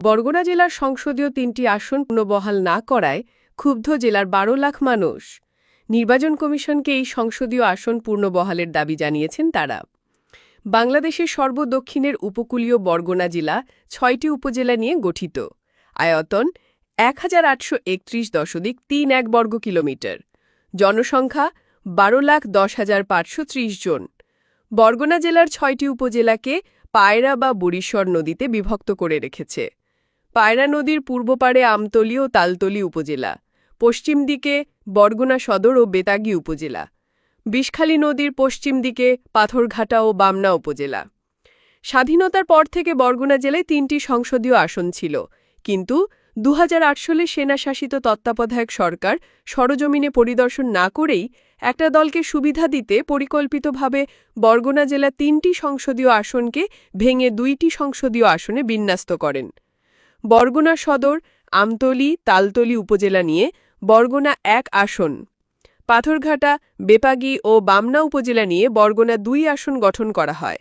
বরগুনা জেলার সংসদীয় তিনটি আসন পুনঃবহাল না করায় ক্ষুব্ধ জেলার বারো লাখ মানুষ। নির্বাচন কমিশনকে এই সংসদীয় আসন পূর্ণবহালের দাবি জানিয়েছেন তারা। বাংলাদেশের সর্বদক্ষিণের উপকূলীয় বরগুনা জেলা ছয়টি উপজেলা নিয়ে গঠিত। আয়তন এক হাজার আটশো একত্রিশ দশমিক তিন এক বর্গ কিলোমিটার। জনসংখ্যা বারো লাখ দশ হাজার পাঁচশো ত্রিশ জন। বরগুনা জেলার ছয়টি উপজেলাকে পায়রা বা বুড়িশ্বর নদীতে বিভক্ত করে রেখেছে। পায়রা নদীর পূর্ব পাড়ে আমতলী ও তালতলি উপজেলা, পশ্চিম দিকে বরগুনা সদর ও বেতাগী উপজেলা, বিষখালী নদীর পশ্চিম দিকে পাথরঘাটা ও বামনা উপজেলা। স্বাধীনতার পর থেকে বরগুনা জেলায় তিনটি সংসদীয় আসন ছিল, কিন্তু দুহাজার আট সালে সেনাশাসিত তত্ত্বাবধায়ক সরকার সরজমিনে পরিদর্শন না করেই একটা দলকে সুবিধা দিতে পরিকল্পিতভাবে বরগুনা জেলা তিনটি সংসদীয় আসনকে ভেঙে দুইটি সংসদীয় আসনে বিন্যস্ত করেন। বরগুনা সদর, আমতলী, তালতলী উপজেলা নিয়ে বরগুনা এক আসন। পাথরঘাটা, বেপাগী ও বামনা উপজেলা নিয়ে বরগুনা দুই আসন গঠন করা হয়।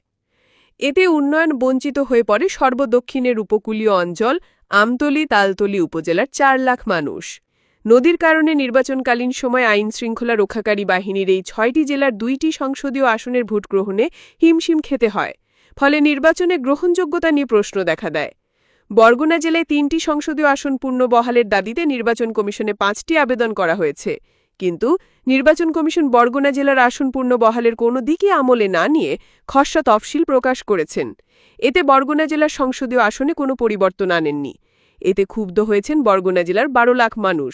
এতে উন্নয়ন বঞ্চিত হয়ে পড়ে সর্বদক্ষিণের উপকূলীয় অঞ্চল আমতলি, তালতলী উপজেলার চার লাখ মানুষ। নদীর কারণে নির্বাচনকালীন সময় আইন শৃঙ্খলা রক্ষাকারী বাহিনীর এই ছয়টি জেলার দুইটি সংসদীয় আসনের ভোট গ্রহণে হিমশিম খেতে হয়, ফলে নির্বাচনে গ্রহণযোগ্যতা নিয়ে প্রশ্ন দেখা দেয়। বরগুনা জেলায় তিনটি সংসদীয় আসন পূর্ণ বহালের দাবিতে নির্বাচন কমিশনে পাঁচটি আবেদন করা হয়েছে। কিন্তু নির্বাচন কমিশন বরগুনা জেলার আসন পূর্ণ বহালের কোনো দিকে আমলে না নিয়ে খসড়া তফসিল প্রকাশ করেছেন। এতে বরগুনা জেলার সংসদীয় আসনে কোনো পরিবর্তন আনেননি। এতে ক্ষুব্ধ হয়েছেন বরগুনা জেলার বারো লাখ মানুষ।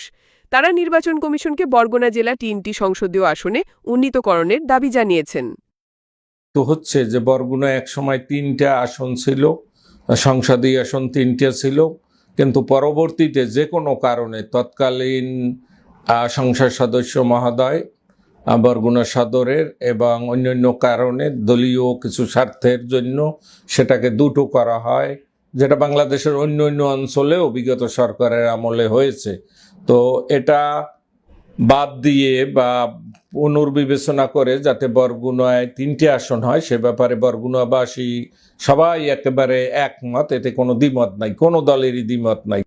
তারা নির্বাচন কমিশনকে বরগুনা জেলা তিনটি সংসদীয় আসনে উন্নীতকরণের দাবি জানিয়েছেন। তো হচ্ছে যে বরগুনা এক সময় তিনটা আসন ছিল সংসদীয় আসন তিনটে ছিল, কিন্তু পরবর্তীতে যে কোনো কারণে তৎকালীন সংসদ সদস্য মহোদয় বরগুনা সদরের এবং অন্যান্য কারণে দলীয় কিছু স্বার্থের জন্য সেটাকে দুটো করা হয়, যেটা বাংলাদেশের অন্য অন্য অঞ্চলেও বিগত সরকারের আমলে হয়েছে। তো এটা বাদ দিয়ে বা পুনর্বিবেচনা করে যাতে বরগুনায় তিনটি আসন হয়, সে ব্যাপারে বরগুনাবাসী সবাই একেবারে একমত। এতে কোনো দ্বিমত নাই, কোনো দলেরই দ্বিমত নাই।